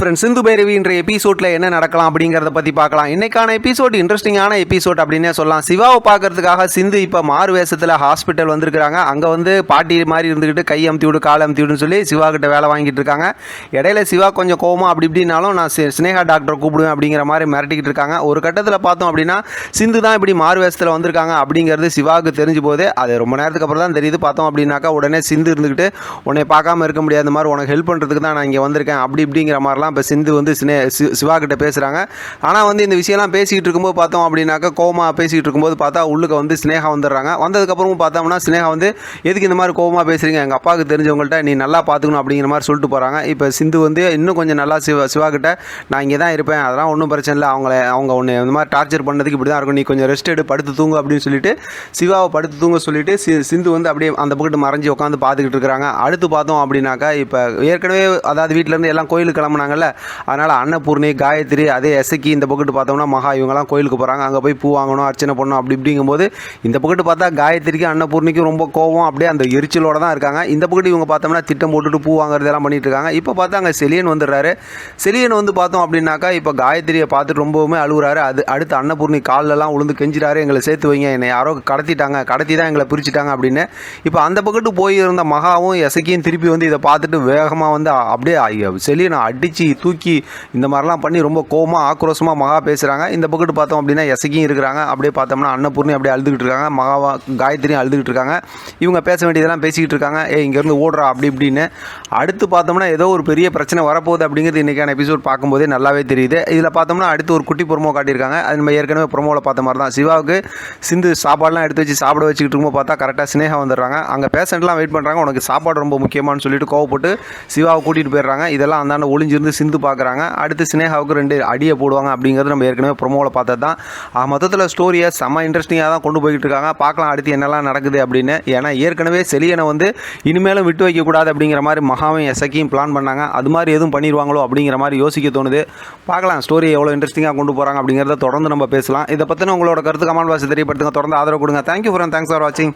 Friends சிந்து பைரவின்ற எபிசோட்ல என்ன நடக்கலாம் அப்படிங்கிறத பத்தி பார்க்கலாம். இன்னைக்கான எபிசோட் இன்ட்ரெஸ்டிங்கான எபிசோட் அப்படின்னே சொல்லலாம். சிவாவை பார்க்கறதுக்காக சிந்து இப்போ மாறு வேஷத்தில் ஹாஸ்பிட்டல் வந்திருக்காங்க அங்கே வந்து பாட்டி மாதிரி இருந்துக்கிட்டு கை அமுத்தி விடு கால் அமுத்தி விடுன்னு சொல்லி சிவா கிட்ட வேலை வாங்கிட்டு இருக்காங்க. இடையில சிவா கொஞ்சம் கோவமா அப்படி இப்படின்னாலும் நான் ஸ்னேகா சினேகா கூப்பிடுவேன் அப்படிங்கிற மாதிரி மிரட்டிக்கிட்டு இருக்காங்க. ஒரு கட்டத்தில் பார்த்தோம் அப்படின்னா சிந்து தான் இப்படி மாறு வேஷத்தில் வந்திருக்காங்க அப்படிங்கிறது சிவாவுக்கு தெரிஞ்சு போதே அது ரொம்ப நேரத்துக்கு அப்புறம் தான் தெரியுது. பார்த்தோம் அப்படின்னாக்கா உடனே சிந்து இருந்துக்கிட்டு உன்னை பார்க்காம இருக்க முடியாத மாதிரி உனக்கு ஹெல்ப் பண்ணுறதுக்கு தான் நான் இங்கே வந்திருக்கேன். அப்படி இப்படிங்கிற மாதிரிலாம் இப்போ சிந்து வந்து சினே சிவா கிட்ட பேசுகிறாங்க ஆனால் வந்து இந்த விஷயம்லாம் பேசிக்கிட்டு இருக்கும்போது பார்த்தோம் அப்படின்னாக்கா கோமா பேசிக்கிட்டு இருக்கும்போது பார்த்தா உள்ளுக்க வந்து ஸ்னேகா வந்துடுறாங்க. வந்ததுக்கப்புறமும் பார்த்தோம்னா ஸ்னேகா வந்து எதுக்கு இந்த மாதிரி கோவமா பேசுகிறீங்க எங்கள் அப்பாவுக்கு தெரிஞ்சவங்கள்ட்ட நீ நல்லா பார்த்துக்கணும் அப்படிங்கிற மாதிரி சொல்லிட்டு போகிறாங்க இப்போ சிந்து வந்து இன்னும் கொஞ்சம் நல்லா சிவா சிவா கிட்ட நான் இங்கே தான் இருப்பேன். அதெல்லாம் ஒன்றும் பிரச்சனை இல்லை. அவங்கள அவங்க ஒன்று இந்த மாதிரி டார்ச்சர் பண்ணதுக்கு இப்படி தான் இருக்கும். நீ கொஞ்சம் ரெஸ்ட் எடு படுத்து தூங்கு அப்படின்னு சொல்லிட்டு சிவாவை படுத்து தூங்க சொல்லிட்டு சி சிந்து வந்து அப்படியே அந்த பக்கத்து மறைஞ்சு உட்காந்து பார்த்துக்கிட்டு இருக்கிறாங்க. அடுத்து பார்த்தோம் அப்படின்னாக்கா இப்போ ஏற்கனவே அதாவது வீட்டிலேருந்து எல்லாம் கோயிலுக்கு கிளம்புனாங்க. கிளம்புனாங்கல்ல அதனால் அன்னபூர்ணி காயத்ரி அதே எசக்கி இந்த பக்கெட்டு பார்த்தோம்னா மகா இவங்கெல்லாம் கோயிலுக்கு போகிறாங்க அங்கே போய் பூ வாங்கணும் அர்ச்சனை பண்ணணும் அப்படி இப்படிங்கும்போது இந்த பக்கெட்டு பார்த்தா காயத்ரிக்கும் அன்னபூர்ணிக்கும் ரொம்ப கோவம் அப்படியே அந்த எரிச்சலோட தான் இருக்காங்க. இந்த பக்கத்து இவங்க பார்த்தோம்னா திட்டம் போட்டுட்டு பூ வாங்குறதெல்லாம் பண்ணிட்டு இருக்காங்க. இப்போ பார்த்தா அங்கே செலியன் வந்துடுறாரு. செலியன் வந்து பார்த்தோம் அப்படின்னாக்கா இப்போ காயத்ரியை பார்த்துட்டு ரொம்பவுமே அழுகுறாரு. அது அடுத்து அன்னபூர்ணி காலெல்லாம் உளுந்து கெஞ்சிறாரு. எங்களை சேர்த்து வைங்க. என்னை யாரோ கடத்திட்டாங்க. கடத்தி தான் எங்களை பிரிச்சுட்டாங்க அப்படின்னு. இப்போ அந்த பக்கத்து போய் இருந்த மகாவும் எசக்கியும் திருப்பி வந்து இதை பார்த்துட்டு வேகமாக வந்து அப்படியே செலியனை செலியனை அடித்து தூக்கி இந்த மாதிரிலாம் பண்ணி ரொம்ப கோவமாக ஆக்ரோஷமாக மகா பேசுகிறாங்க இந்த பக்கத்து பார்த்தோம் அப்படின்னா எசக்கியும் இருக்கிறாங்க. அப்படியே பார்த்தோம்னா அன்னபூர்ணி அப்படியே அழுதுகிட்டு இருக்காங்க. மகாவா காயத்ரியும் அழுதுகிட்டு இருக்காங்க. இவங்க பேச வேண்டியதெல்லாம் பேசிக்கிட்டு இருக்காங்க. ஏ இங்கேருந்து ஓடுறா அப்படி இப்படின்னு. அடுத்து பார்த்தோம்னா ஏதோ ஒரு பெரிய பிரச்சனை வரப்போகுது அப்படிங்கிறது இன்றைக்கான எபிசோட் பார்க்கும்போதே நல்லாவே தெரியுது. இதில் பார்த்தோம்னா அடுத்து ஒரு குட்டி ப்ரொமோ காட்டியிருக்காங்க. அது நம்ம ஏற்கனவே ப்ரொமோவில் பார்த்த மாதிரி தான். சிவாவுக்கு சிந்து சாப்பாடுலாம் எடுத்து வச்சு சாப்பிட வச்சுக்கிட்டு இருக்கும்போது பார்த்தா கரெக்டாக சினேகா வந்துடுறாங்க. அங்கே பேஷண்ட்லாம் வெயிட் பண்ணுறாங்க உனக்கு சாப்பாடு ரொம்ப முக்கியமானு சொல்லிட்டு கோவப்பட்டு சிவாவை கூட்டிகிட்டு போயிடுறாங்க. இதெல்லாம் அந்தாண்ட இருந்து சிந்து பார்க்குறாங்க. அடுத்து சினேகாவுக்கு ரெண்டு அடியை போடுவாங்க அப்படிங்கிறது நம்ம ஏற்கனவே ப்ரொமோவில் பார்த்தது தான் மொத்தத்தில் ஸ்டோரியை செம்ம இன்ட்ரெஸ்டிங்காக தான் கொண்டு போய்கிட்டு இருக்காங்க. பார்க்கலாம் அடுத்து என்னெல்லாம் நடக்குது அப்படின்னு. ஏன்னா ஏற்கனவே செலியனை வந்து இனிமேலும் விட்டு வைக்கக்கூடாது அப்படிங்கிற மாதிரி மகாவும் எசக்கியும் பிளான் பண்ணாங்க. அது மாதிரி எதுவும் பண்ணிடுவாங்களோ அப்படிங்கிற மாதிரி யோசிக்க தோணுது. பார்க்கலாம் ஸ்டோரி எவ்வளோ இன்ட்ரெஸ்டிங்காக கொண்டு போகிறாங்க அப்படிங்கிறத தொடர்ந்து நம்ம பேசலாம். இதை பற்றின உங்களோட கருத்து கமல் வாசி தெரியப்படுத்துங்க. தொடர்ந்து ஆதரவு கொடுங்க. தேங்க்யூ ஃபார் தேங்க்ஸ் ஃபார் வாட்சிங்